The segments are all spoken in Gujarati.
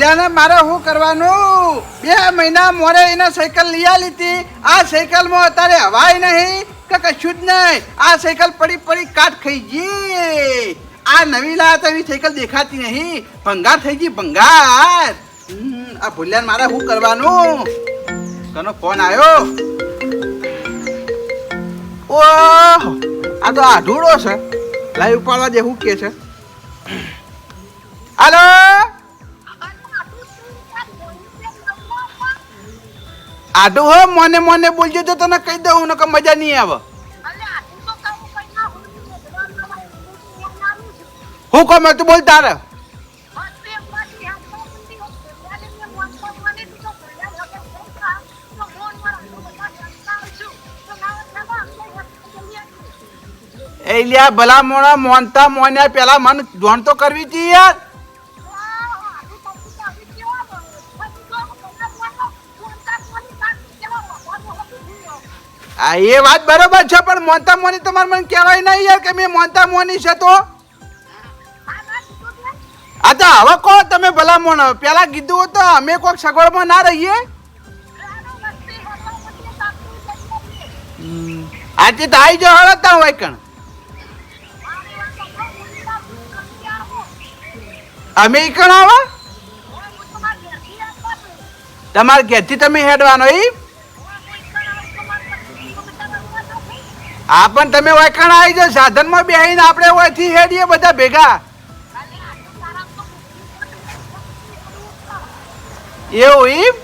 ભૂલ્યાને મારે શું કરવાનું? બે મહિના મોરે એને સાયકલ લઈ આલી હતી. આ સાયકલમાં અત્યારે હવાય નહીં કે કશું જ નહીં. આ સાયકલ પડી પડી કાટ ખાઈ ગઈ. આ નવી લાયા એવી સાયકલ દેખાતી નહીં. ભંગાર થઈ ગઈ, ભંગાર. આ ભૂલ્યાને મારે શું કરવાનું? કનો ફોન આવ્યો? ઓહ, આ તો આઢુડો છે. લાઈવ ઉપાડવા જે શું કે છે. હાલો? આઢું હો મોને મોને બોલજો તો તને કહી દઉં ને કે મજા નહીં આવે. હું કહું મેં તું બોલ તારે. એ લ્યા ભલા મોણા મોનતા મોન્યા પેલા મને જોણ તો કરવી હતી યાર. આ એ વાત બરોબર છે, પણ મોનતા મોની તમારે મને કહેવાય નહીં યાર કે મેં મોનતા મોની છે તો. આ હવે કહો તમે ભલા મોણ પેલા કીધું તો અમે કોઈક સગવડમાં ના રહીએ? આજે તો આવી જાઓ હળતા હોય કણ અમે કણ આવા? તમારા ઘેરથી તમે હેડવાનો એ હા પણ તમે વાયકણ આવી જાઓ. સાધનમાં બેસીને આપણે ઓયથી હેડીએ બધા ભેગા. એવું એમ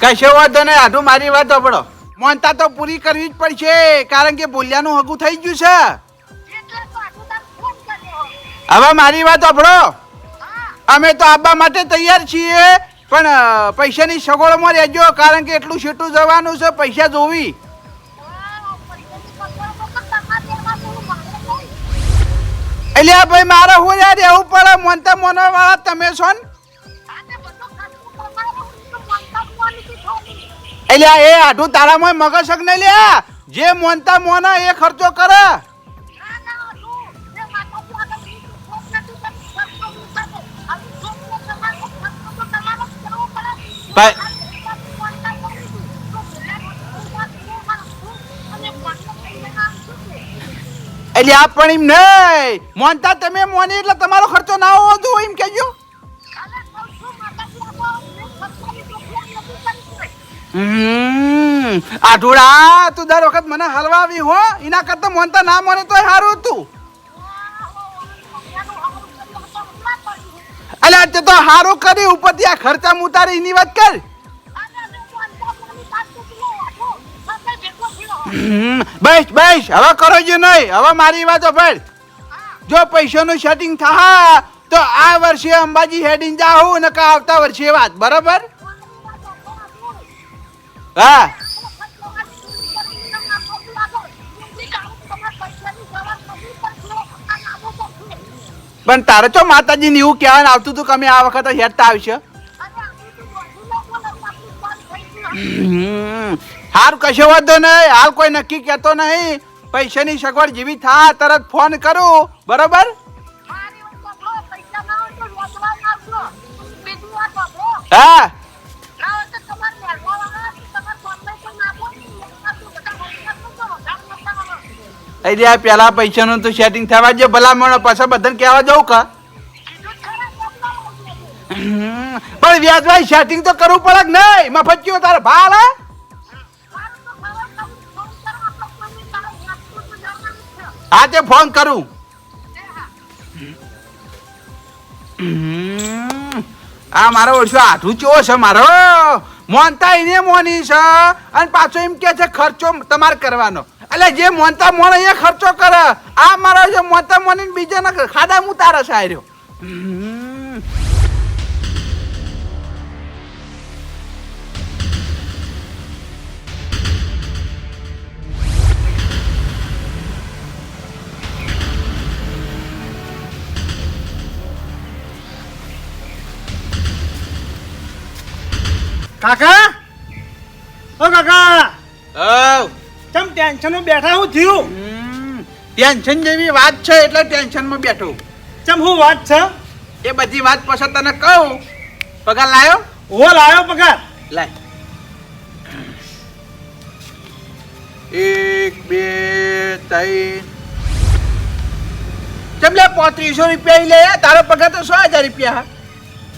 કશો વાંધો નહીં. આટલું મારી વાત સાંભળો. મોનતા તો પૂરી કરવી જ પડશે, કારણ કે ભૂલ્યાનું હગું થઈ ગયું છે. હવે મારી વાત સાંભળો. અમે તો આબા માટે તૈયાર છીએ. પણ પૈસાની પૈસાની સગવડમાં રહેજો, કારણ કે એટલું છેટું જવાનું છે, પૈસા જોવી. એટલે આ ભાઈ મારે હું યાર રહેવું પડે, મોનતા મોના વાળા તમે છો ને? એટલે એ આઢું તારામાં મગજ નહીં લ્યા. જે મોનતા મોના એ ખર્ચો કરે. એટલે આ પણ એમ નહીં. મોનતા, તમે મોની એટલે તમારો ખર્ચો ના હોવો જોઈએ એમ કહેજો. ઢોળા તું દર વખત મને હલવાવી હો. એના કરતા મોનતા ના મોને તોય સારું હતું. અલ્યા તે હારો કરી, ઉપરથી ખર્ચા ઉતારી એની વાત કર. બસ બસ, હવે કરો જે નહીં, હવે મારી વાતો ભાઈ જો પૈસાનું સેટિંગ થાય તો આ વર્ષે અંબાજી હેડિંગ જાઉં ને આવતા વર્ષે વાત, બરાબર? હા. પણ તારે તો માતાજીને એવું કહેવાનું આવતું હતું કે અમે આ વખતે હેડતા આવશે. હાર હારું કશો વાંધો નહીં. હાલ કોઈ નક્કી કહેતો નહીં. પૈસાની સગવડ જેવી થા તરત ફોન કરું. બરોબર? હા. એટલે આ પેલા પૈસાનું તો સેટિંગ થવા જે ભલા મળે પાછા બધાને કહેવા જવું કા? પણ વ્યાજભાઈ સેટિંગ તો કરવું પડે કે નહીં? મફત કયો તારે ભાલ હે? હા, તે ફોન કરું. આ મારો ઓછો આઠું ચો છે મારો. મોનતા એને મોની છે. અને પાછો એમ કે છે, ખર્ચો તમારે કરવાનો. એટલે જે મોનતા મોણ અહીંયા ખર્ચો કરે આ મારા જે મોનતા મોની બીજાના ખાડા હું તારા સાર્યો કાકા? ઓ કાકા! હઉ. ચમ ટેન્શન બેઠા હું થયું? ટેન્શન જેવી વાત છે એટલે ટેન્શનમાં બેઠો. ચમ હું વાત છે? એ બધી વાત પછી તને કહું. પગાર લાયો? હો લાયો પગાર. લાય. એક બે ત્રણ. ચમલે પોત્રીસો રૂપિયા લે તારો પગાર તો સો હજાર રૂપિયા.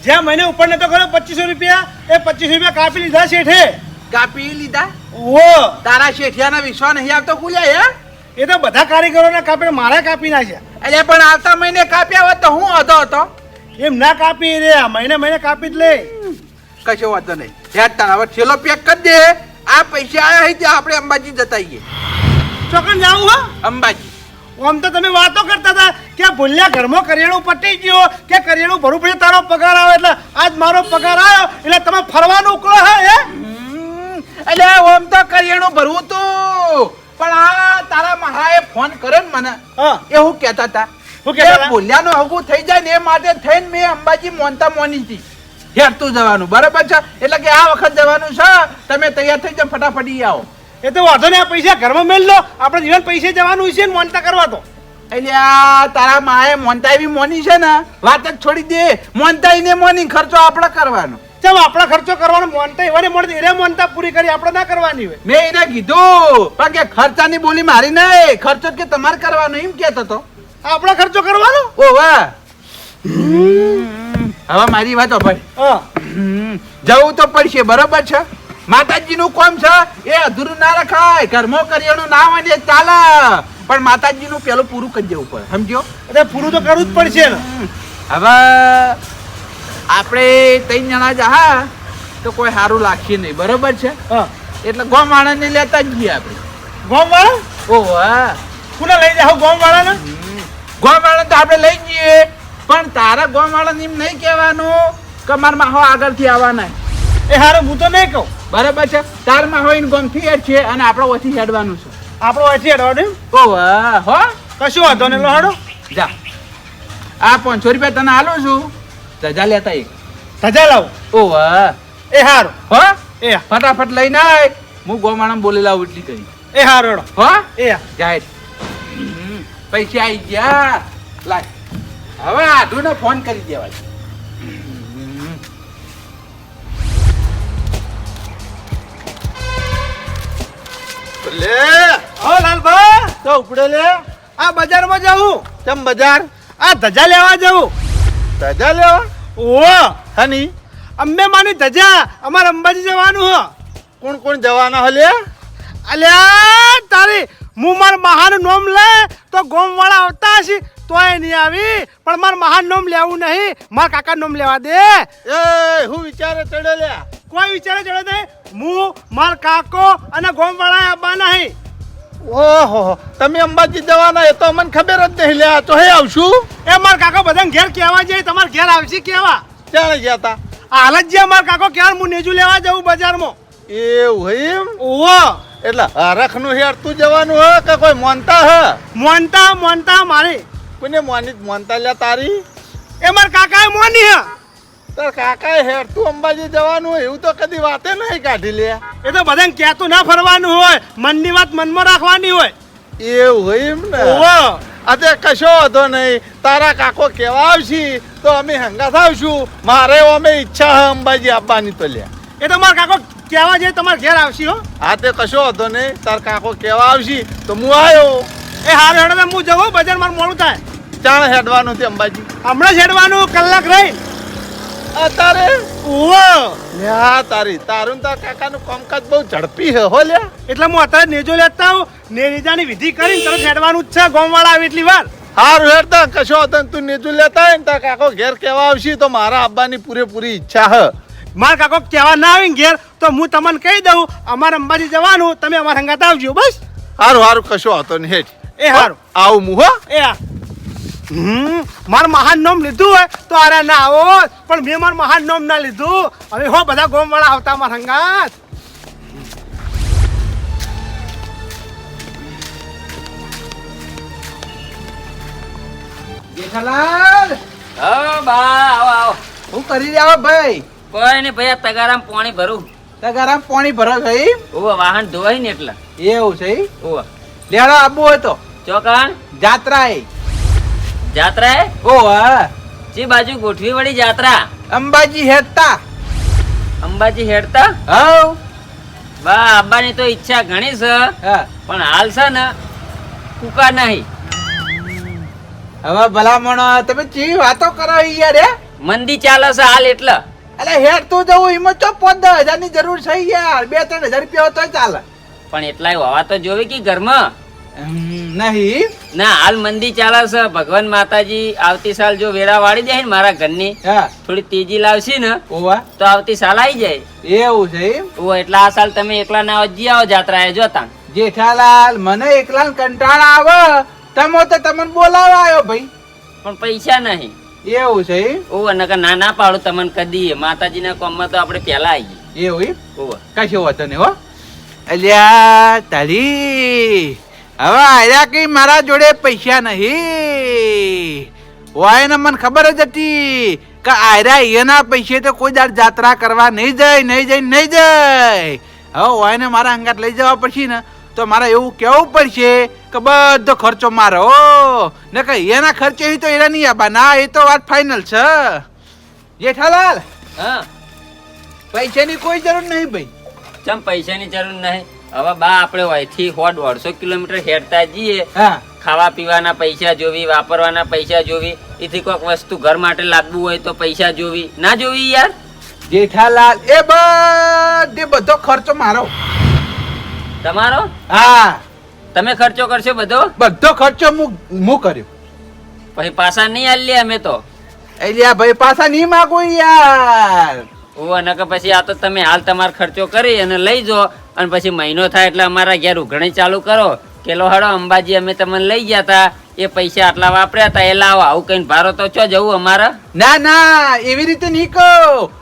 જ્યાં મને ઉપર નતો કર્યો પચીસો રૂપિયા. એ પચીસો રૂપિયા કાપી લીધા શેઠે. કાપી લીધા? ઓ! તારા શેઠિયાના વિશ્વાસ નહીં આવતો ખુલ્યા હે? એ તો બધા કારીગરોને કાપીને મારા કાપી નાખ્યા. એટલે પણ આવતા મહિને કાપ્યા હોત તો હું હતો હતો. એમ ના કાપી રે આ મહિને મહિને કાપી જ લે. કશો વાંધો નહીં. યાદ તારા હવે છેલ્લો પેક કરી દે. આ પૈસા આવ્યા હોય ત્યાં આપણે અંબાજી જતા આવીએ ચોકન જાવું હો? અંબાજી. આમ તો તમે વાતો કરતા હતા કે ભૂલ્યા ઘરમાં કરિયાણું પટી ગયો કે કરિયાણું ભરું પડે તારો પગાર આવે એટલે આજ મારો પગાર આવ્યો એટલે તમે ફરવાનું ઉકળો હે? એટલે ઓમ તો કરિયાણું ભરવું તું. પણ આ તારા મહાએ ફોન કર્યો ને મને. એ એવું કહેતા હતા. શું કહેતા હતા? ભૂલ્યાનું હગું થઈ જાય ને એ માટે થઈને મેં અંબાજી મોનતા મોની હતી હેરતું જવાનું બરાબર છે? એટલે કે આ વખત જવાનું છે. તમે તૈયાર થઈ જાઓ ફટાફટી આવો. એ તો વાંધો નહીં આ પૈસા ઘરમાં મેલ લો. આપણે જીવન પૈસે જવાનું છે ને મોનતા કરવા તો. એટલે આ તારા માએ મોનતા એવી મોની છે ને વાત જ છોડી દે. મોનતા ને મોની ખર્ચો આપણે કરવાનો. ચાલ આપણા ખર્ચો કરવાનો મોનતા એવાને મળતી એને મોનતા પૂરી કરી આપણે ના કરવાની હોય. મેં એને કીધું પણ કે ખર્ચાની બોલી મારી નહીં. ખર્ચો કે તમારે કરવાનો એમ કહેતો તો. આપણો ખર્ચો કરવાનો? ઓ વાહ. હવે મારી વાત ભાઈ જવું તો પડશે બરોબર છે? માતાજીનું કોમ છે એ અધૂરું ના રખાય. કર્મો કર્યાનું ના હોય ને ચાલે. પણ માતાજીનું પેલું પૂરું કરી દેવું પડે. સમજ્યો? એટલે પૂરું તો કરવું જ પડશે હવે આપણે ત્રણ જણા જહા તો કોઈ સારું લાગશે નહીં. બરોબર છે? એટલે ગોમ વાળાને લેતા જ ગયા આપણે. ગોમ વાળા ઓ હા. કોને લઈ જાવ ગોમ વાળાને ગોમ તો આપણે લઈ જઈએ. પણ તારા ગોમ વાળાને એમ નહીં કહેવાનું કે મારા માહો આગળથી આવવાના એ હારું હું તો નહીં કહું. બરાબર છે? તાર માહો એને ગોમથી હેડ છે અને આપણે ઓછી હેડવાનું છે. આપણો ઓછી હેડવાનું ઓ વાહ હો. કશું વાંધો નહીં લો હાડો જા. આ પાંચસો રૂપિયા તને આલું છું. રજા લેતા એક ધજા લાવ. ઓ વાહ. એ હારું. હો? એ ફટાફટ લઈને આય હું ગોમાણમ બોલી લાવ એટલી કરી એ હારું હેડો. હો? એ જાય પૈસા આવી ગયા. લાય. હવે આધુને ફોન કરી દેવાય. લે. હો લાલભા. તો ઉપડે લે. આ બજારમાં જાઉં. ચમ બજાર? આ ધજા લેવા જાઉં. રજા લેવા ઓ હની. અંબે માની ધજા અમારે અંબાજી જવાનું હો. કોણ કોણ જવાના હલે? અલ્યા તારી હું માર મહાન નોમ લે તો ગોમ વાળા આવતા હશે તોય નહીં આવી. પણ માર મહાન નોમ લેવું નહીં. માર કાકા નોમ લેવા દે. એ હું વિચારે ચડે લે કોઈ વિચારે ચડે નહીં. હું માર કાકો અને ગોમ વાળા આવવા નહીં ઓહો તમે અંબાજી જવાના એ તો મને ખબર જ નહીં. લ્યા તો હે આવશું? એ માર કાકો બધાને ઘેર કહેવા જાય તમારે ઘેર આવશે કેવા? ક્યારે ગયા હતા હાલ જ જ્યાં માર કાકો ક્યાં હું નેજુ લેવા જવું બજારમાં? એવું એમ? ઓહો. એટલે હરખનું હેર તું જવાનું હ કે કોઈ મોનતા હ? મોનતા મોનતા મારી. કોને મોની મોનતા લ્યા તારી? એ માર કાકા મોની હે. તાર કાકા હેર તું અંબાજી જવાનું હોય એવું તો કદી વાતે નહીં કાઢી લે. એ તો બધાને કહેતું ના ફરવાનું હોય. મનની વાત મનમાં રાખવાની હોય. એવું હોય એમ ને? આજે કશો વાંધો નહીં. તારા કાકો કેવા આવશે તો અમે હંગાત આવશું. મારે અમે ઈચ્છા હે અંબાજી આપવાની તો લે. એ તો મારા કાકો કહેવા જાય તમારે ઘેર આવશે હો. હા તે કશો વાંધો નહીં. તાર કાકો કેવા આવશે તો હું આવ્યો. એ હાર હેડો હું જવું બજાર મારું મોડું થાય. ચાણ હેડવાનું છે અંબાજી. હમણાં જ હેડવાનું કલાક રહી. અત્યારે ઉવા! લ્યા તારી તારું તાર કાકાનું કામકાજ બહુ ઝડપી હે હો લ્યા એટલે હું અત્યારે નેજો લેતા આવું. નેજાની વિધિ કરીને તરત હેડવાનું જ છે ગોમવાળા આવે એટલી વાર. હારું હેડતા કશો હતો. તું નેજો લેતા હોય ને તાર કાકો ઘેર કેવા આવશે તો મારા અબ્બાની પૂરેપૂરી ઈચ્છા હે. માર કાકો કહેવા ના આવીને ઘેર તો હું તમને કહી દઉં અમારે અંબાજી જવાનું તમે અમારા સંગાત આવજો બસ. હારું હારું કશો હતો ને હેઠ એ હારું. આવું હું હો. એ હા. હમ માર મહાન નામ લીધું હોય તો અરે ના આવો. પણ મેં મારું મહાન નામ ના લીધું. હવે હો બધા ગોમવાળા આવતા મારા હંગાત. જેઠાલાલ! હા બા આવો આવો. હું કરી રહ્યા હો ભાઈ? કોઈ ને ભાઈ આ તગારામ પાણી ભરું. તગારામ પાણી ભરો ભાઈ? ઓવા વાહન ધોવાય ને એટલે. એવું છે? ઓવા લેડો આબુ હોય તો. ચોકાણ? જાત્રા જાત્રા એ ઓ હા. જે બાજુ ગોઠવી વળી જાત્રા. અંબાજી હેડતા. અંબાજી હેડતા? હા બા આબાની તો ઈચ્છા ઘણી છે. હા. પણ હાલ છે ને કુકા નહીં. હવે ભલામણ તમે ચી વાતો કરો યાર હે? મંદી ચાલે છે હાલ એટલે. અલે હેડ તું જવું એમાં તો પાંચ દસ હજારની જરૂર છે યાર. બે ત્રણ હજાર રૂપિયા તોય ચાલે. પણ એટલાય હોવા તો જોવે કે ઘરમાં. નહીં? ના હાલ મંદી ચાલે છે. ભગવાન માતાજી આવતી સાલ જો વેળા વાળી જાય ને મારા ઘરની હા. થોડી તેજી લાવશે ને ઓવા. તો આવતી સાલ આવી જાય. એવું છે ઓ એટલે આ સાલ તમે એકલા ના જી આવો જાત્રા એ જોતા. જેઠાલાલ મને એકલા કંટાળ આવે. તમો તો તમને બોલાવા આવ્યો ભાઈ. પણ પૈસા નહીં. એવું છે? ઓ નકર ના ના પાડું તમને કદી માતાજીના કોમમાં તો આપણે પહેલા આવીએ એવું ઓવા. કશો વાંધો નહીં હો. અલ્યા તારી હવે આયા કઈ મારા જોડે પૈસા નહીં. વાય ને મને ખબર જ હતી કે આયરા એના પૈસે તો કોઈ દાડ જાત્રા કરવા નહીં જાય નહીં જાય નહીં જાય. હવે વાયને મારા અંગાત લઈ જવા પડશે ને તો મારે એવું કેવું પડશે કે બધો ખર્ચો મારો. ને કે એના ખર્ચે તો એના નહીં આબા. ના એ તો વાત ફાઇનલ છે. જેઠાલાલ હા. પૈસાની કોઈ જરૂર નહીં ભાઈ. ચમ પૈસાની જરૂર નહીં? હવે બા આપણે અહીંથી સો દોઢસો કિલોમીટર હેરતા જઈએ. ખાવા પીવાના પૈસા જોવી વાપરવાના પૈસા જોવી. એથી કોઈક વસ્તુ ઘર માટે લાગવું હોય તો પૈસા જોવી. ના જોવી યાર? જેઠાલાલ એ બધે બધો ખર્ચો મારો. તમારો? હા. તમે ખર્ચો કરશો બધો? બધો ખર્ચો હું હું કર્યો. પછી પાછા નહીં આલી અમે તો? એટલે ભાઈ પાછા નહીં માગો યાર. ઓ અને પછી આ તો તમે હાલ તમારો ખર્ચો કરી અને લઈ જો. અને પછી મહિનો થાય એટલે અમારા ઘેર ઉઘરણી ચાલુ કરો. કે લો હડો અંબાજી અમે તમને લઈ ગયા તા. એ પૈસા આટલા વાપર્યા હતા એ લાવો આવું કઈ ભારો તો ચો જવું અમારા. ના ના એવી રીતે નહીં કહો.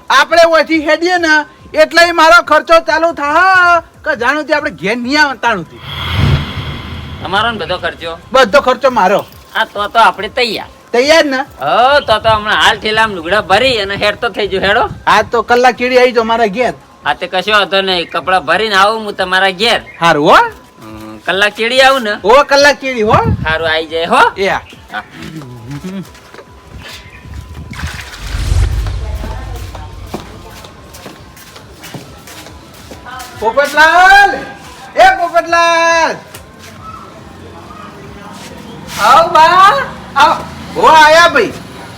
આપણે ઓછી હેડીએ ને એટલે મારો ખર્ચો ચાલુ થા કે જાણું તે આપણે ઘેર નહીં આવતાણું થી અમારો ને બધો ખર્ચો? બધો ખર્ચો મારો. આ તો તો આપણે તૈયાર. તૈયાર ને? હો તો તો હમણાં હાલ ઠેલામ લુગડા ભરી અને હેડ તો થઈ ગયો. હેડો. આ તો કલાક કીડી આવી જો મારા ઘેર. આ તે કશો વાંધો નહીં. કપડા ભરીને આવું હું તમારા ઘેર. હારું હો. કલાક ચીડી આવું ને. ઓ કલાક ચીડી હો. સારું આવી જાય હો. એ હા. પોપટલાલ! એ પોપટલાલ! આવ બા આવ. હો આયા ભાઈ.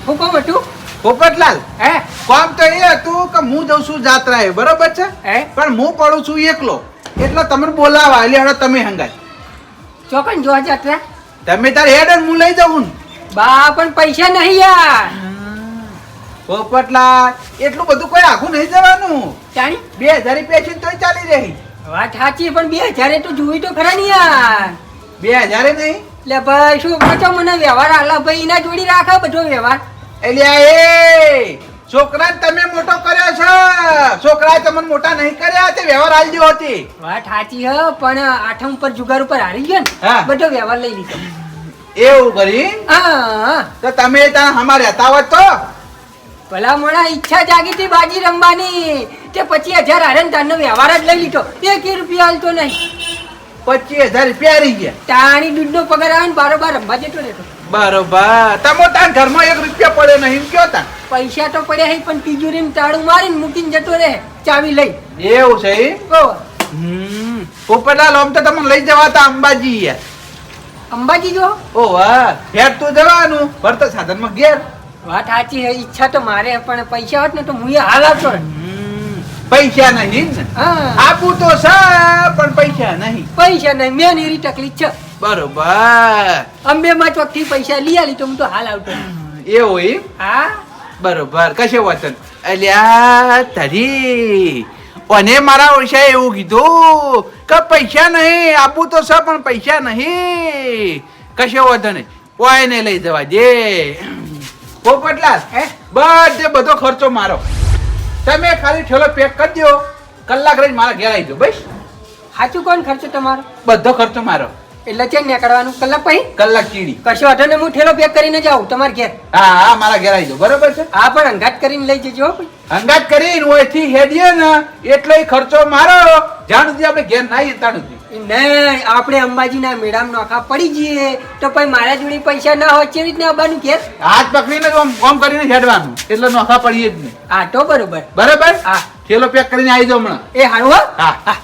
હું કહું બટુ પોપટલાલ હે? કામ તો એ હતું કે હું જઉં છું જાત્રાએ બરોબર છે? હે? પણ હું પડું છું એકલો. એટલે તમને બોલાવા એટલે હવે તમે હંગાય ચોકન જોવા જાત્રા તમે તાર હેડ હું લઈ જાઉં બા પણ પૈસા નહીં યાર. પોપટલાલ એટલું બધું કોઈ આખું નહીં જવાનું. જાણી? બે હજાર રૂપિયા છે તોય ચાલી રહી. વાત સાચી પણ બે હજાર તો જોઈ તો ખરા નહીં યાર. બે હજારે નહીં? એટલે ભાઈ શું પાછો મને? વ્યવહાર આલા ભાઈ એના જોડી રાખો બધો વ્યવહાર. એટલે એ! છોકરા તમે મોટો કર્યો છે. છોકરાએ તમને મોટા નહીં કર્યા તે વ્યવહાર આલજો હતી. વાત સાચી હ પણ આઠમ ઉપર જુગાર ઉપર હારી ગયો. ને બધો વ્યવહાર લઈ લીધો. એવું કરી? હા તો તમે ત્યાં અમારે હતા હોત તો? ભલા મોણા ઈચ્છા જાગી હતી બાજી રમવાની તે પછી હજાર હારે ને તારનો વ્યવહાર જ લઈ લીધો. એક રૂપિયા હાલતો નહીં. પચીસ હજાર રૂપિયા હારી ગયા. તાણી દૂધનો પગાર આવે ને બારોબાર રમવા જતો રહેતો. બરોબર. તમે તાર ઘરમાં એક રૂપિયા પડે નહીં કયો તા પૈસા તો પડ્યા હે પણ તિજોરીને તાળું મારીને મૂકીને જતો રહે ચાવી લઈ. એવું છે હમ. પોપટલાલ આમ તો તમને લઈ જવા તા અંબાજી એ અંબાજી જો? ઓ વાહ. ઘેર તું જવાનું? ભરતો સાધનમાં ઘેર. વાત સાચી હે ઈચ્છા તો મારે પણ પૈસા હોત ને તો હું હાલ આવતો પૈસા નહીં આપું તો છે પણ પૈસા નહીં. પૈસા નહીં મેન એરી તકલીફ છે. બરોબર. અંબે માં ચોખ્ખી પૈસા લઈ આલી તો હું તો હાલ આવતો. એ એમ? હા. બરોબર. કશે વતન? અલ્યા તારી. અને મારા ઓછા એવું કીધું કે પૈસા નહીં આપું તો સ પણ પૈસા નહીં. કશે વતન? કોઈ ને લઈ જવા દે. પોપટલાલ બધે બધો ખર્ચો મારો. તમે ખાલી ઠેલો પેક કરી દો કલાક રહી મારા ઘેર આવી દો બસ. સાચું કોણ ખર્ચો તમારો? બધો ખર્ચો મારો. એટલે છે નીકળવાનું કલાક પછી? કલાક ચીડી કશો વાંધો ને હું ઠેલો પેક કરીને જાઉં તમારે ઘેર. હા હા મારા ઘેર આવી જાઓ. બરોબર છે? હા પણ અંગાત કરીને લઈ જજો હો. અંગાત કરીને ઓયથી હેડીએ ને એટલે ખર્ચો મારો. જાણ સુધી આપણે ઘેર ના સુધી. નહીં આપણે અંબાજીના મેળામાં નોખા પડી જઈએ. તો પછી મારા જોડે પૈસા ના હોય કેવી રીતના આવવાનું ઘેર? હાથ પકડીને આમ કરીને હેડવાનું. એટલે નોખા પડીએ જ નહીં. હા તો બરોબર. બરોબર? હા. થેલો પેક કરીને આવી જાઓ હમણાં. એ હારું હા. હા.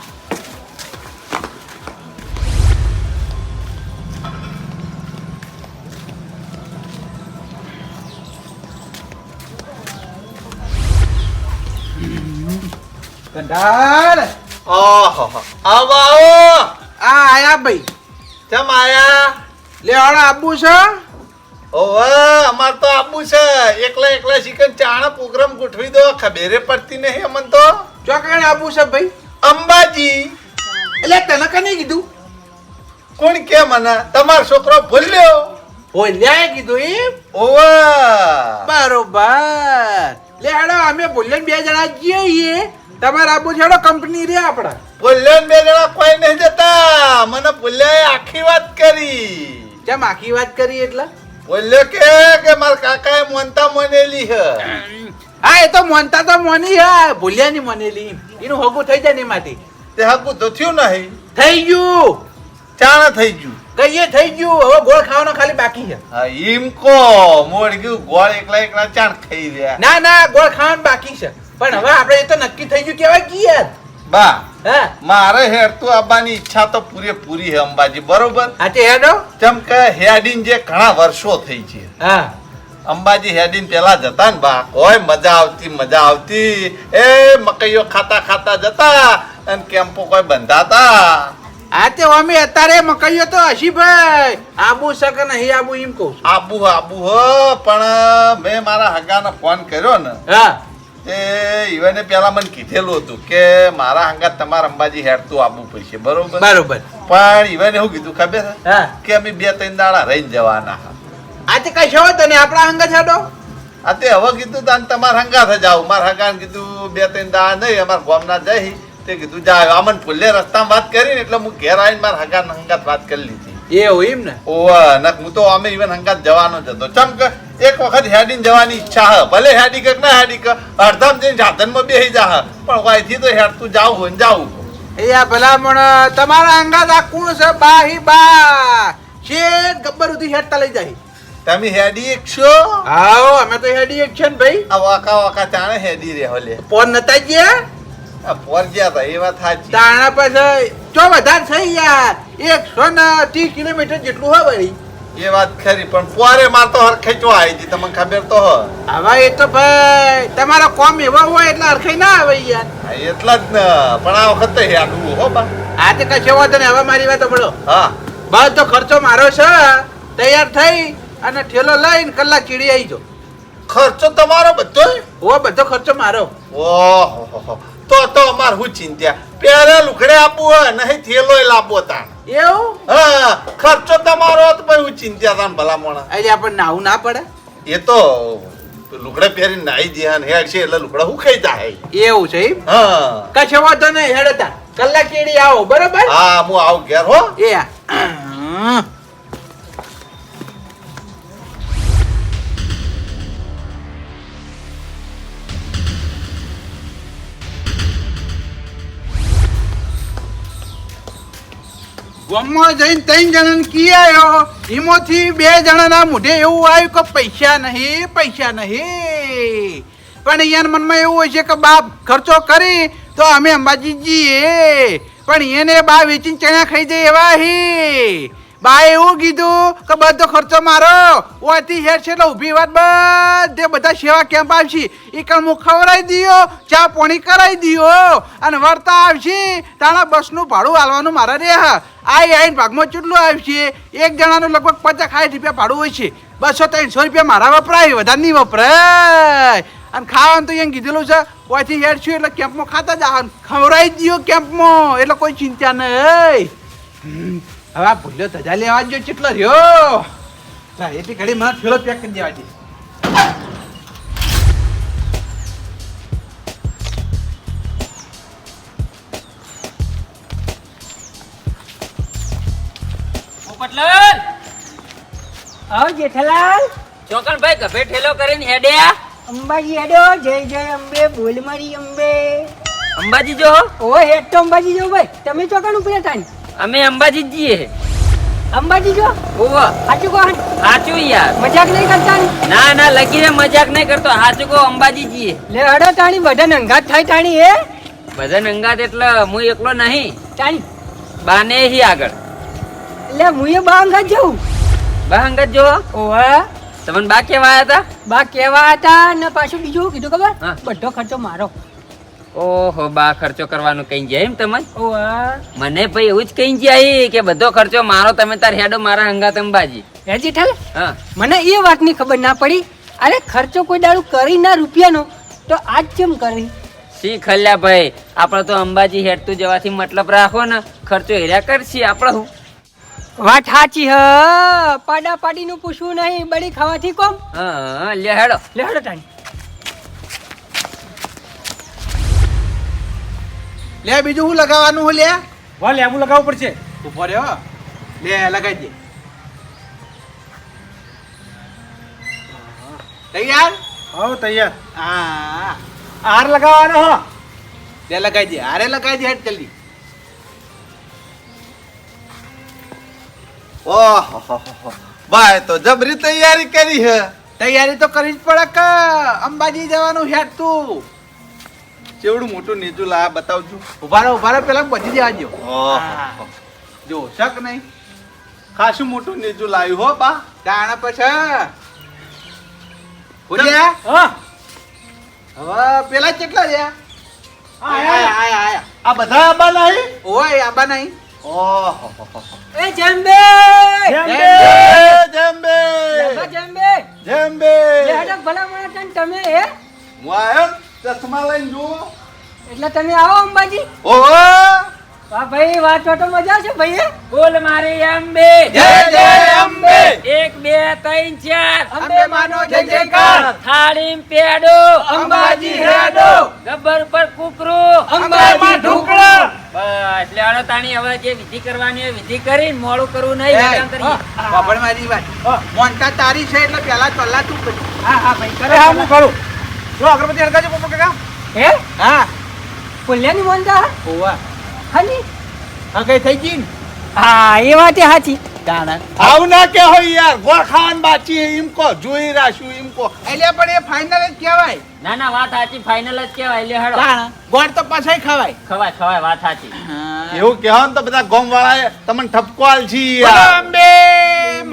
કંડાર ઓહો આવો આવો. આ આયા ભાઈ. ચમ આયા? લેવાડો આબુ છે. ઓવે અમાર તો આબુ છે. એકલા એકલા ચિકન ચાણા પ્રોગ્રામ ગોઠવી દો. ખબેરે પડતી નહીં અમન તો. ચોકણ આબુ છે ભાઈ? અંબાજી. એટલે તને કને કીધું? કોણ કે મને? તમારો છોકરો ભૂલ્યો. બોલ્યા કીધું એમ? ઓવે બરોબર. લે હેડો અમે બોલ્યા બે જણા જઈએ તમારે આબુ છેડો કંપની રે આપડા ભૂલ્યો બે જણા કોઈ નહીં જતા. મને ભૂલ્યા આખી વાત કરી. કેમ આખી વાત કરી એટલે? બોલ્યો કે કે મારા કાકાએ મોનતા મોનેલી હ. હા એ તો મોનતા તો મોની હા. ભૂલ્યા ની મોનેલી. એનું હગું થઈ જાય ને એમાંથી. તે હગું તો થયું નહીં. થઈ ગયું. ચાણા થઈ ગયું. કહીએ થઈ ગયું. હવે ગોળ ખાવાનો ખાલી બાકી છે. હા ઈમ કો. મોડ ગયું ગોળ એકલા એકલા ચાણ ખાઈ રહ્યા. ના ના ગોળ ખાવાનું બાકી છે. પણ હવે આપણે એ તો નક્કી થઈ ગયું કેવાય કી યાર બા હા? મારે તો આવવાની ઈચ્છા તો પૂરેપૂરી હે અંબાજી બરોબર? હા તે હેડો. જેમ કે હેડિન જે ઘણા વર્ષો થઈ છે. હા. અંબાજી હેડિન પેલા જતા ને બા કોઈ મજા આવતી મજા આવતી. એ મકઈઓ ખાતા ખાતા જતા અને કેમ્પો કોઈ બંધાતા. આ તે અમે અત્યારે મકઈઓ તો હશી ભાઈ આબુ શકે નહીં આબુ એમ કહું છું. આબુ આબુ હો પણ મેં મારા હગાને ફોન કર્યો ને. હા. તે ઈવને પેલા મને કીધેલું હતું કે મારા હંગાત તમારે અંબાજી હેડતું આવવું પડશે બરોબર? બરોબર. પણ ઈવને શું કીધું ખબર હા. કે અમે બે ત્રણ દાડા રહીને જવાના આજે આ તે કશો તને આપણા અંગત હેડો? આ તે હવે કીધું તાન તમારા હંગાત જ આવું. મારા હગાને કીધું બે ત્રણ દાડા નહીં અમારા ગામના જઈ. તે કીધું જાય આમન ફૂલ્લે રસ્તામાં વાત કરી ને એટલે હું ઘેર આવીને મારા હગાને હંગાત વાત કરી લીધી. એવું એમ ને? ઓવા નક હું તો અમે ઈવન હંગાત જવાનો જ હતો. ચમ કે એક વખત હેડીને જવાની ઈચ્છા હ. ભલે હેડી કે ના હેડી કે અડધામ જઈને સાધનમાં બેસી જા. પણ વાયથી તો હેડતું જાવ હોય ને જાવું એ આ ભલામણ તમારા અંગાત આ કુણ છે બાહી બા શેઠ ગબ્બર ઉધી હેડતા લઈ જાય. તમે હેડી એક છો? આવો અમે તો હેડી એક છે ને ભાઈ. આ વાકા વાકા ચાણે હેડી રે હોલે ફોન નતા ગયા? આ પોર ગયા હતા એ વાત સાચી. તાણા પછી ચો વધારે છે યાર એકસો ને ત્રીસ કિલોમીટર જેટલું હોય ભાઈ એ વાત ખરી પણ પોરે માર તો હરખે ચો આવી હતી તમને ખબર તો હ હવે એ તો ભાઈ તમારા કોમ એવા હોય એટલે અરખાઈ ના આવે યાર. એટલા જ ને પણ આ વખતે હેડવું હો બા. આ તે કશો વાંધો ને હવે મારી વાત સાંભળો. હા. બધો ખર્ચો મારો છે તૈયાર થઈ અને ઠેલો લઈને કલાક ચીડી આવી જો ખર્ચો તમારો બધો ઓ બધો ખર્ચો મારો. ઓહો તો તો અમાર હું ચિંત્યા? પહેરે લુખડે આપવું હોય નહીં થેલો લાવવો તાણ. એવું? હા ખર્ચો તમારો તો પછી હું ચિંતા તાણ ભલા મોણા એટલે આપણને નાવું ના પડે? એ તો લુગડા પહેરી નાઈ જ્યાં હેડ છે એટલે લુગડા હું ખાઈ જાય. એવું છે હા. કશો વાંધો નહીં હેડતા કલાક કેડી આવો બરોબર? હા હું આવું ઘેર હો. એ ગામમાં જઈને ત્રણ જણાને કી આવ્યો એમાંથી બે જણાના મોઢે એવું આવ્યું કે પૈસા નહીં પૈસા નહીં. પણ અહીંયા મનમાં એવું હોય છે કે બાપ ખર્ચો કરી તો અમે અંબાજી જઈએ પણ એને બા વેચીને ચણા ખાઈ જાય એવા હી. બા એવું કીધું કે બધો ખર્ચો મારો. ઓથી હેર છે એટલે ઊભી વાત બધે બધા સેવા કેમ્પ આવશે. એ કણ હું ખવડાવી દિયો ચા પાણી કરાવી દિયો અને વર્તા આવશે. તાણા બસનું ભાડું હાલવાનું મારા રે હા. આ આઈને ભાગમાં ચૂટલું આવશે. એક જણાનું લગભગ પચાસ સાઠ રૂપિયા ભાડું હોય છે. બસો ત્રણસો રૂપિયા મારા વપરાય, વધારે નહીં વપરાય. અને ખાવાનું તો અહીંયા કીધેલું છે, ઓયથી હેડ છું એટલે કેમ્પમાં ખાતા જ ખવડાવી જ કેમ્પમાં. એટલે કોઈ ચિંતા નહીં. હવે આ ભૂલ્યો ધજા લેવા જો કેટલો રહ્યો. લા, એટલી ઘડી મને થેલો પેક કરી દેવા દે. પોપટલાલ! આવો જેઠાલાલ. ચોકનભાઈ ગભે ઠેલો કરીને હેડ્યા અંબાજી હેડો જય જય અંબે બોલ મારી અંબે. અંબાજી જો. ઓ હેડ તો અંબાજી જો ભાઈ. તમે ચોકાનું ઉપર તાણી અમે અંબાજી જઈએ અંબાજી જો? ઓવો સાચું કહો સાચું યાર. મજાક નહીં કરતા ને? ના લગીને મજાક નહીં કરતો. સાચું કહો અંબાજી જઈએ. લે અડો તાણી બધા નંગાત થાય તાણી એ બધા અંગાત એટલે હું એકલો નહીં. તાણી બાને હી આગળ. લે હું એ બા અંગાત જવું બા અંગત જો ઓવા તમને બા કેવા હતા? બા કેવા હતા ને પાછું બીજું કીધું ખબર. બધો ખર્ચો મારો. ઓહો બા ખર્ચો કરવાનું કઈ જાય એમ તમે? મને ભાઈ એવું જ કઈ જાય કે બધો ખર્ચો મારો તમે તાર હેડો મારા હંગાત અંબાજી હે જેઠાલ હા. મને એ વાતની ખબર ના પડી. અરે ખર્ચો કોઈ દાડું કરી ના રૂપિયાનો તો આજ કેમ કરી? શી ખલ્યા ભાઈ? આપણે તો અંબાજી હેડતું જવાથી મતલબ રાખો ને ખર્ચો હેર્યા કરશી આપણે હું. વાત સાચી હ. પાડા પાડીનું પૂછવું નહીં બળી ખાવાથી કોમ? હા લે હેડો. લે હડો તાણી. લે બીજું શું લગાવવાનું હું લે? વા લેબુ લગાવવું પડશે. ઊભો રહ્યો. લે લગાવી દે. તૈયાર? હો તૈયાર. હા. આર લગાવવાનો હો. લે લગાવી દે. હારે લગાવી દે હેડ જલ્દી. ઓહો ભાઈ તો જબરી તૈયારી કરી હે. તૈયારી તો કરવી જ પડે કે અંબાજી જવાનું હેડ તું. કેવડું મોટું નેજું લા બતાવજો ઊભા રહો ઊભા રહો પેલા બચી જવા જો શક નહીં. ખાસું મોટું નેજું લાવ્યું હો બા. દાણા પછી બોલ્યા હા. હવે પેલા કેટલા રહ્યા આયા, આયા. આયા આ બધા આબા નહીં? ઓય આબા નહીં. ઓહો એ જંબે જેમ જય બે. જંબે લેવા જંબે જંબે લે હડો ભલા માણસ તમે એ હું આયો ચશ્મા લઈને જુઓ. એટલે તમે આવો અંબાજી. ઓહો! વાહ ભાઈ વાત તો મજા છે ભાઈ બોલ મારી અંબે. જય જય અંબે! એક બે ત્રણ ચાર. અંબે માનો જય જયકાર! થાળી પેડો. અંબાજી હેડો ગબ્બર પર કુકરો. અંબાજી ઢોકળો. બસ એટલે હાલો તાણી હવે જે વિધિ કરવાની હોય વિધિ કરીને મોડું કરવું નહીં. બાપણ મારી વાત મોનતા તારી છે એટલે પેલા ચોલ્લા તું હા હા ભાઈ કરે હા હું કરું. જો અગરબત્તી હળગાજો પપ્પા કાકા? હે? હા. પુલ્યાની મોનતા ઓવા હાની? હા કઈ થઈ ગઈ હા એ વાત સાચી દાણા આવું ના કે હોય યાર. ગોળ ખાવાનું બાકી હે, એમ કો જોઈ રાશું એમ કો એટલે પણ એ ફાઇનલ જ કહેવાય. ના ના વાત સાચી ફાઇનલ જ કહેવાય. એટલે હેડો. દાણા ગોળ તો પાછાય ખવાય. ખવાય ખવાય વાત સાચી એવું કહેવાનું તો બધા ગોમ વાળા તમને ઠપકો આલ છી યાર અંબે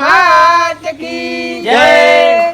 માત કી જય.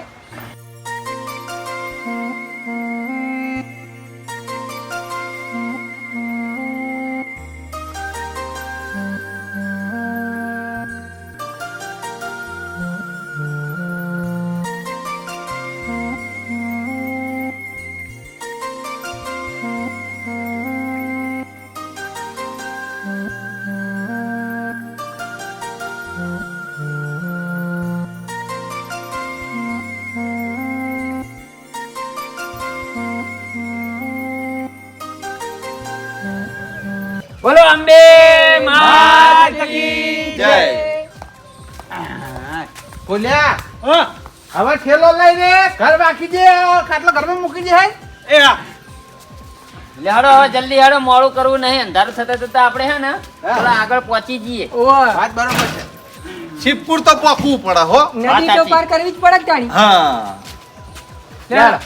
અંબે માત કી જય. બોલ્યા? હવે ઠેલો લઈને ઘર બાકી દે ખાટલો ઘરમાં મૂકી દે હે. એ હવે જલ્દી હેડો મોડું કરવું નહીં. અંધારું થતા થતા આપણે હે ને થોડા આગળ પહોંચી જઈએ. ઓ વાત બરોબર છે. શિવપુર તો પોખવું પડે હો. નદી તો પાર કરવી જ પડે જ તાણી. હા. ચાલો.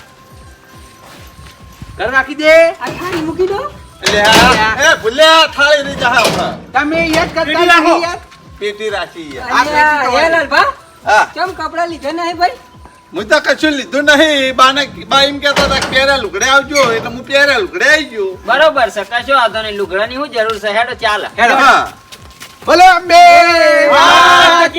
ઘર રાખી દે. આ ખાલી મૂકી દો. તમે યાદ કરતા નહીં યાર. પેટી રાખી કેમ કપડા લીધા નહીં ભાઈ? હું તો કશું લીધું નહીં. બાને બા એમ કહેતા હતા કે પહેર્યા લુગડે આવજો. એટલે હું પહેર્યા લુગડે આવી ગયો. બરોબર છે. કશો વાંધો નહીં. લુગડાની શું જરૂર છે. હેડો ચાલ. હેડો. અંબે. માત